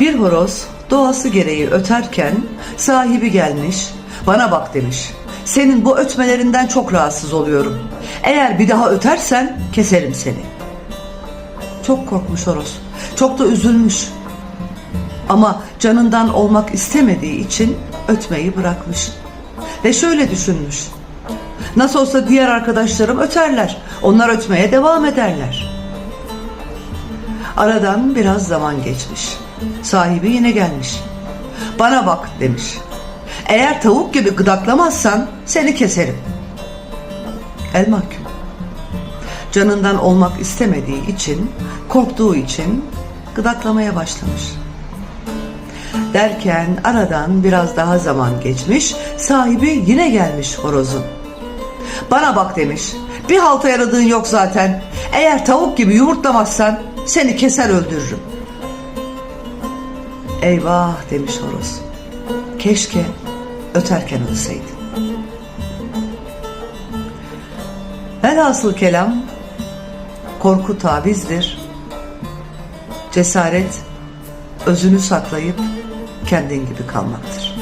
Bir horoz doğası gereği öterken sahibi gelmiş, bana bak demiş. Senin bu ötmelerinden çok rahatsız oluyorum. Eğer bir daha ötersen keserim seni. Çok korkmuş horoz. Çok da üzülmüş. Ama canından olmak istemediği için ötmeyi bırakmış. Ve şöyle düşünmüş. Nasıl olsa diğer arkadaşlarım öterler. Onlar ötmeye devam ederler. Aradan biraz zaman geçmiş. Sahibi yine gelmiş. Bana bak demiş. Eğer tavuk gibi gıdaklamazsan seni keserim. El mahkum. Canından olmak istemediği için, korktuğu için gıdaklamaya başlamış. Derken aradan biraz daha zaman geçmiş, sahibi yine gelmiş horozun. Bana bak demiş. Bir halta yaradığın yok zaten. Eğer tavuk gibi yumurtlamazsan seni keser öldürürüm. Eyvah demiş horoz. Keşke öterken ölseydin. Velhasıl kelam korku tavizdir. Cesaret özünü saklayıp kendin gibi kalmaktır.